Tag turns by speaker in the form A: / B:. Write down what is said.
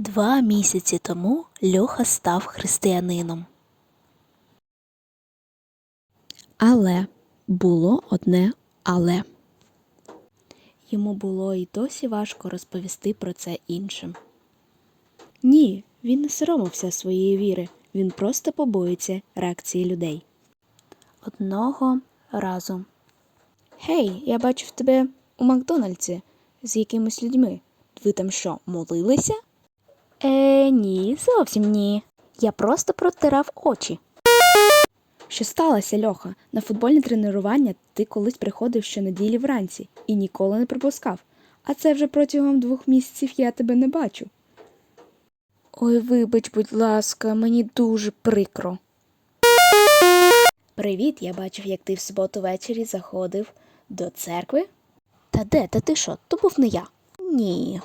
A: Два місяці тому Льоха став християнином.
B: Але було одне але.
A: Йому було й досі важко розповісти про це іншим. Ні, він не соромився своєї віри, він просто побоїться реакції людей. Одного разу. Гей, я бачив тебе у Макдональдсі з якимись людьми. Ви там що, молилися? Е, ні, зовсім ні. Я просто протирав очі. Що сталося, Льоха? На футбольне тренування ти колись приходив щонеділі вранці і ніколи не пропускав. А це вже протягом двох місяців я тебе не бачу. Ой, вибач, будь ласка, мені дуже прикро. Привіт, я бачив, як ти в суботу ввечері заходив до церкви. Та де, та ти що? То був не я. Ні.